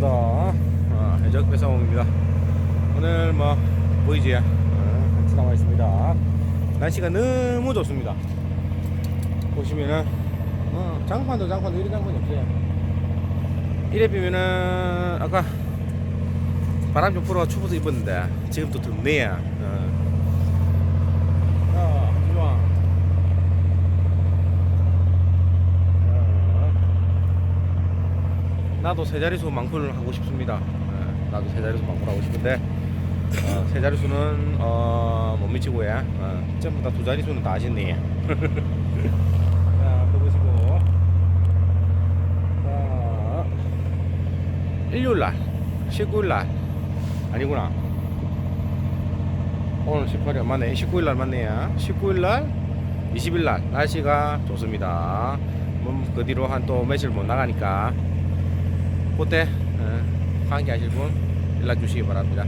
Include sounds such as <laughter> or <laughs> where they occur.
반갑습니다. 어, 해적 배상홍입니다. 오늘 뭐 보이지? 어, 같이 나와 있습니다. 날씨가 너무 좋습니다. 보시면은 어, 장판도 장판도 이런 장판이 없어요. 이래 비면은 아까 바람 좀 불어 추워서 입었는데 지금 또 덥네요. 어. 자, 이리 와. 자. 나도 세 자릿수 망풀을 하고 싶습니다. 어, 나도 세 자릿수 망풀 하고 싶은데 어, 세 자릿수는 어, 못 미치고요. 어, 전부 다 두 자릿수는 다 아쉽네. <laughs> 자, 또 보시고. 자, 일요일 날, 19일 날 아니구나. 오늘 18일 맞네. 19일 날 맞네요. 19일 날, 20일 날 날씨가 좋습니다. 뭐그 뒤로 한 또 며칠 못 나가니까 그때 어, 환기하실 분 연락 주시기 바랍니다.